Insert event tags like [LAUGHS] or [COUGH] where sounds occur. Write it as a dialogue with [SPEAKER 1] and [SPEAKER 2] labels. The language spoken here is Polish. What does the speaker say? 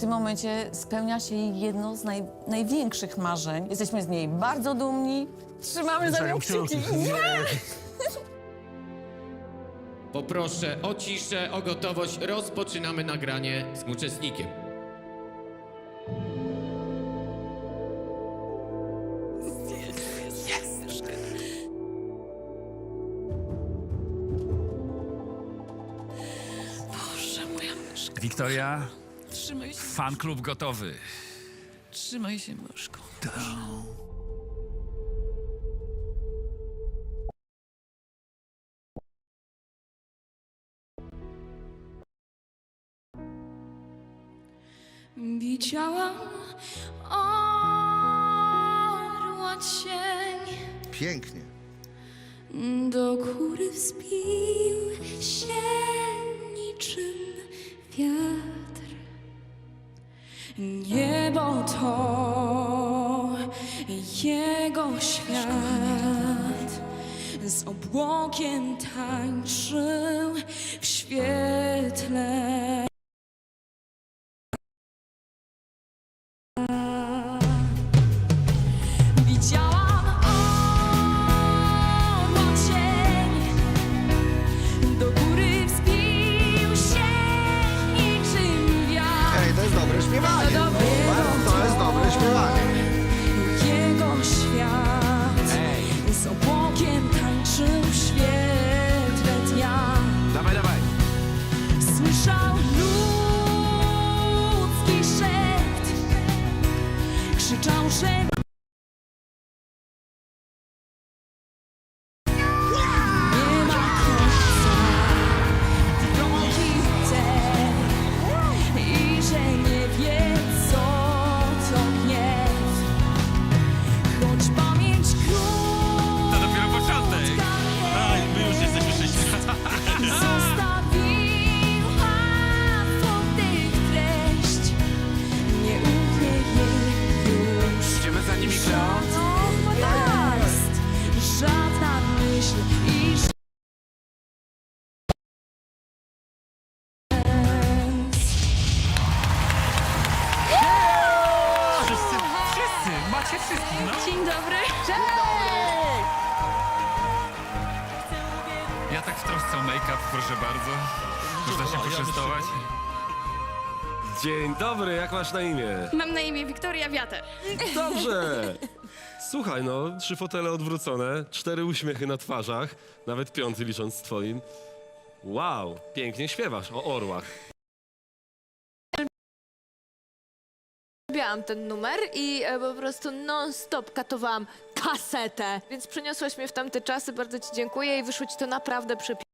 [SPEAKER 1] tym momencie spełnia się jej jedno z naj, największych marzeń. Jesteśmy z niej bardzo dumni. Trzymamy za nią kciuki.
[SPEAKER 2] Poproszę o ciszę, o gotowość. Rozpoczynamy nagranie z uczestnikiem.
[SPEAKER 3] Wiktoria,
[SPEAKER 4] Trzymaj się,
[SPEAKER 3] fan klub gotowy.
[SPEAKER 4] trzymaj się, myszko. Widziałam orła cień
[SPEAKER 5] Pięknie.
[SPEAKER 4] Do góry wzbił się niczym wiatr. Niebo to jego świat. Z obłokiem tańczył Krzyczał, że
[SPEAKER 3] no.
[SPEAKER 4] Dobry
[SPEAKER 3] Ja tak w trosce o make-up, proszę bardzo. Można się poczęstować.
[SPEAKER 6] Dzień dobry, jak masz na imię?
[SPEAKER 7] Mam na imię Wiktoria Wiater.
[SPEAKER 6] Dobrze! [LAUGHS] Słuchaj, no, trzy fotele odwrócone, cztery uśmiechy na twarzach, nawet piąty licząc z twoim. Wow, pięknie śpiewasz o orłach.
[SPEAKER 7] Lubiłam ten numer i e, po prostu non-stop katowałam kasetę. Więc przeniosłaś mnie w tamte czasy, bardzo ci dziękuję i wyszło ci to naprawdę przepięknie.